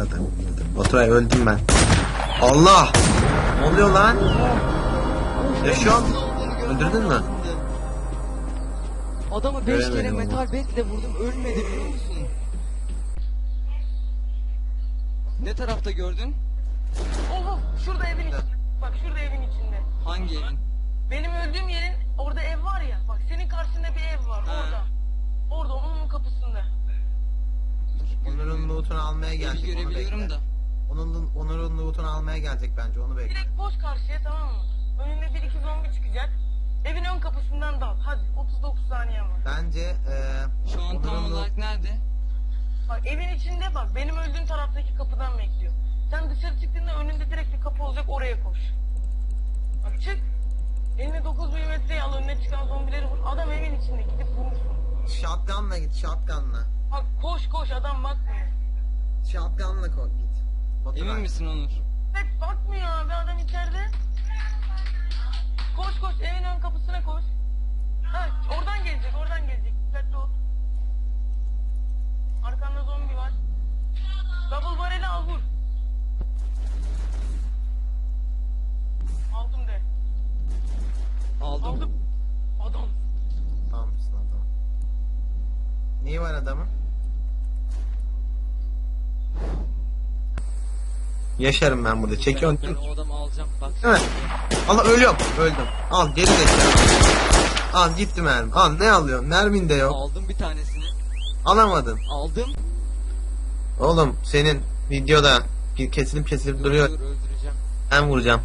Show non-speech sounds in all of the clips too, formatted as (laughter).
adam yiyordu. Baturay öldüm ben. Allah! Ne oluyor lan? Yaşıyor. Öldürdün mü? Adamı 5 kere Göremedim metal betle vurdum ölmedi biliyor musun? Ne tarafta gördün? Oha şurada evin içinde. Bak şurada evin içinde. Hangi evin? Benim öldüğüm yerin orada ev var ya. Bak senin karşında bir ev var Ha. orada. Orada onun kapısında. Almaya gelecek. onu görebiliyorum bekle. da. Onun, Onur'un lootunu almaya gelecek bence onu bekle. Direkt boş karşıya tamam mı? Önünde bir iki zombi çıkacak. Evin ön kapısından dal. Hadi 39 saniyen var. Bence eee Şu an tam Onur'un olarak nerede? Bak evin içinde bak benim öldüğüm taraftaki kapıdan bekliyor. Sen dışarı çıktığında önünde direkt bir kapı olacak oraya koş. Bak çık. Eline 9 milimetreyi al önüne çıkan zombileri vur. Adam evin içinde gidip vurursun. shotgunla git shotgunla. Bak koş koş adam bakmıyor. Shotgunla ko git. Baturay. Emin misin Onur? Hep bakmıyor abi adam içeride. Koş koş evin ön kapısına koş. Ha oradan gelecek oradan gelecek. Dikkatli ol. Arkanda zombi var. Double barrel'i al vur. Yaşarım ben burada. Çekiyorsun. Ben o adamı alacağım. Bak. Değil mi? Allah ölüyorum. Öldüm. Al geri zekalı. Al gitti mermi. Al ne alıyorsun? Mermin de yok. Aldım bir tanesini. Alamadın. Aldım. Oğlum senin videoda kesilip kesilip Dur, duruyor. dur öldüreceğim. Ben vuracağım.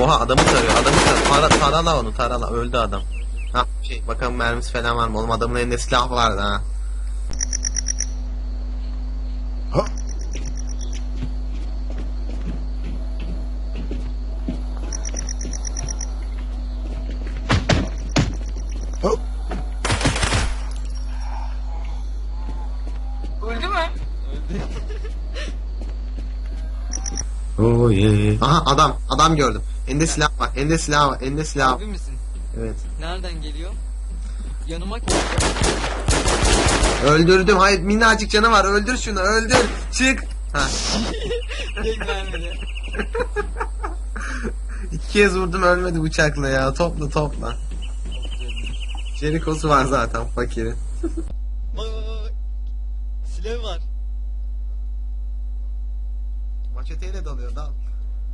Oha adamı tarıyor. Adamı tarıyor. Tara, tarala onu tarala. Öldü adam. Ha şey bakalım mermisi falan var mı? Oğlum adamın elinde silah vardı ha. Oh yeah. Aha adam. Adam gördüm. Elinde silah var. Elinde silah var. Elinde silah var. Abi misin? Evet. Nereden geliyor? Yanıma koy. Öldürdüm. Hayır minnacık canı var. Öldür şunu. Öldür. Çık. Ha. (laughs) Tek vermedi. (laughs) İki kez vurdum ölmedi bıçakla ya. Topla topla. Jeriko'su var zaten fakirin. Bak bak bak. Silah var. Maçeteyle dalıyor dal.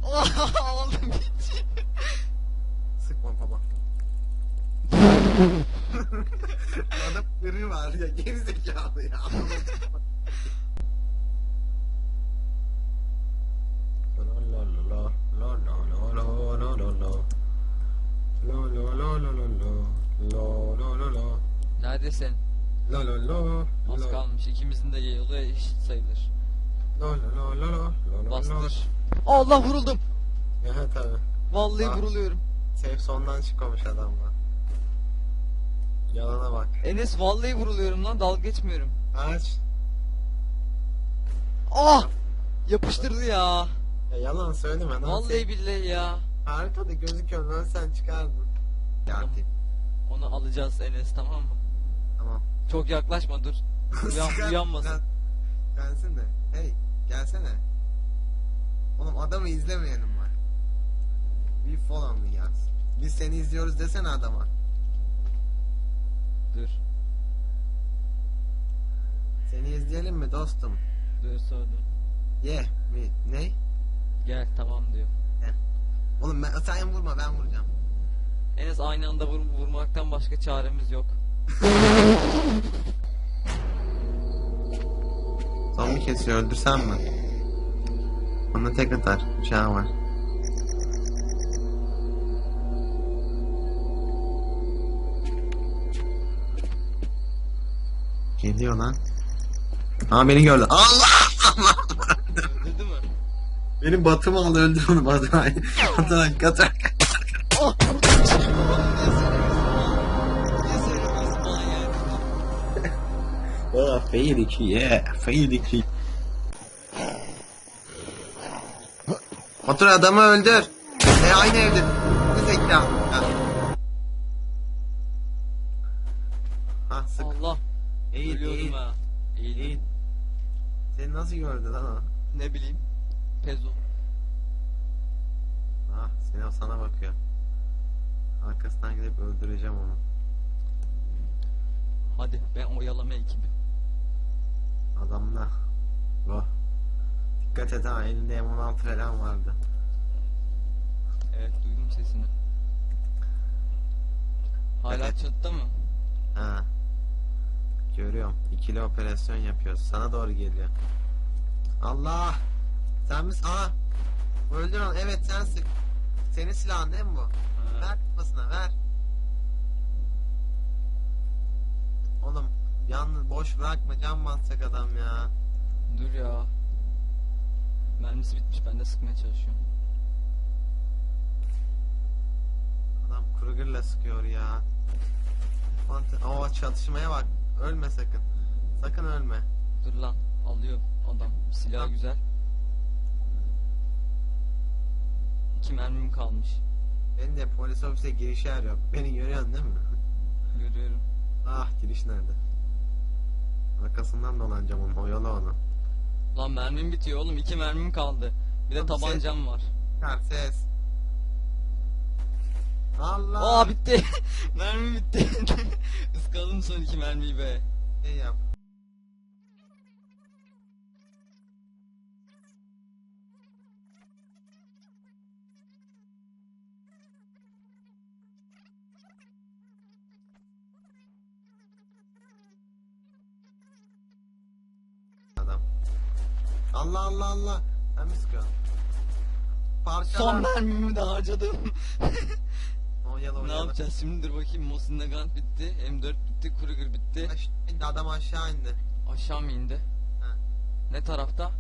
(laughs) Aldım hiç. Sıkma baba. (laughs) Adam kırı var ya geri zekalı ya. Neredesin? La la la Az kalmış. İkimizin de yolu eşit sayılır. La la la la Bastır. Allah vuruldum. Ya tabi. Vallahi Ah. vuruluyorum. Safe sondan çıkmamış adamla. Yalana bak. Enes vallahi vuruluyorum lan dalga geçmiyorum. Aç. Ah! Yapıştırdı ya. Ya yalan söyleme. lan Vallahi sen. billahi ya. Arkada gözüküyor lan sen çıkardın. Ya Tamam. atayım. Onu alacağız Enes tamam mı? Tamam. Çok yaklaşma dur. (laughs) Uyan, uyanmasın. Gel- Gelsin de. Hey gelsene. Oğlum adamı izlemeyelim bak. Bir follow me yaz. Biz seni izliyoruz desene adama. Dur. Seni izleyelim mi dostum? Dur sordum. Ye mi? Ne? Gel tamam diyor. Oğlum ben, sen vurma ben vuracağım. Enes aynı anda vur, vurmaktan başka çaremiz yok. (laughs) Zombi kesiyor öldürsem mi? Ona tek atar. Bıçağı var. Geliyor lan. Aa beni gördü. Allah! Öldürdü mü? Benim batımı aldı öldür onu Baturay. Baturay katar. Ya? Aa fail 2 yeah. Fail 2. Baturay adamı öldür. E aynı evde. Bu zeka. Ha. Ha sık. Allah. Eğil Ölüyordum eğil. ha. Seni nasıl gördü lan o? Ne bileyim. Pezo. Ah seni sana bakıyor. Arkasından gidip öldüreceğim onu. Hadi ben oyalama ekibi. Adamla. Oh. Dikkat et ha elinde M16 falan vardı. Evet duydum sesini. Hala Evet. çatıda mı? Ha. Görüyorum. İkili operasyon yapıyoruz. Sana doğru geliyor. Allah! Sen misin? Aa! Öldür onu. Evet sen sık. Senin silahın değil mi bu? Ver kafasına ver. Oğlum yalnız boş bırakma can basacak adam ya. Dur ya. Mermisi bitmiş ben de sıkmaya çalışıyorum. Adam Kruger'la sıkıyor ya. Fant- Oo çatışmaya bak. Ölme sakın. Sakın ölme. Dur lan alıyor adam. Silah Tamam. güzel. İki mermim kalmış. Beni de polis ofise girişi arıyor. Beni görüyorsun değil mi? Görüyorum. ah giriş nerede? Arkasından dolanacağım onu. Oyalı onu. Lan mermim bitiyor oğlum. iki mermim kaldı. Bir de sen- tabancam var. Çıkar ses. Allah! Aa bitti. (laughs) Mermi bitti. (laughs) Iskaladım son iki mermiyi be. Şey yap. Adam. Allah Allah Allah. Mi sıkıyorum? Parçalar. Son mermimi de harcadım. (laughs) Oyalı ne oyalı. yapacağız şimdi dur bakayım. Mosin Nagant bitti. M4 bitti. Kruger bitti. Aşağı indi adam aşağı indi. Aşağı mı indi? Ha. Ne tarafta?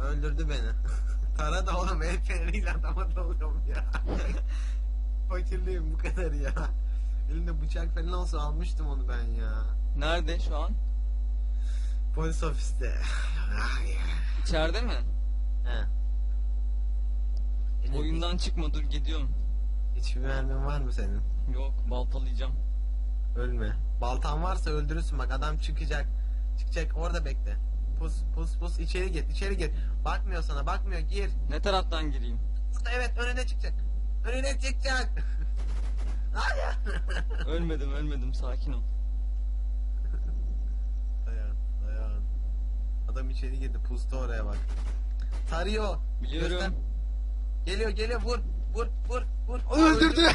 Öldürdü beni. (laughs) Tara da oğlum el feneriyle adama dalıyorum ya. (laughs) Fakirliğim bu kadar ya. Elimde bıçak falan olsa almıştım onu ben ya. Nerede şu an? Polis ofiste. İçeride mi? He. Benim Oyundan çıkma dur gidiyorum. Hiçbir mermin var mı senin? Yok baltalayacağım. Ölme. Baltan varsa öldürürsün bak adam çıkacak. Çıkacak orada bekle. Pus pus pus içeri git içeri git. Bakmıyor sana bakmıyor gir. Ne taraftan gireyim? Evet önüne çıkacak. Önüne çıkacak. (laughs) Hayır. (laughs) ölmedim ölmedim sakin ol. Adam içeri girdi pusta oraya bak. Tarıyor. Biliyorum. Göster. Geliyor geliyor vur vur vur vur. Öldürdü. (laughs)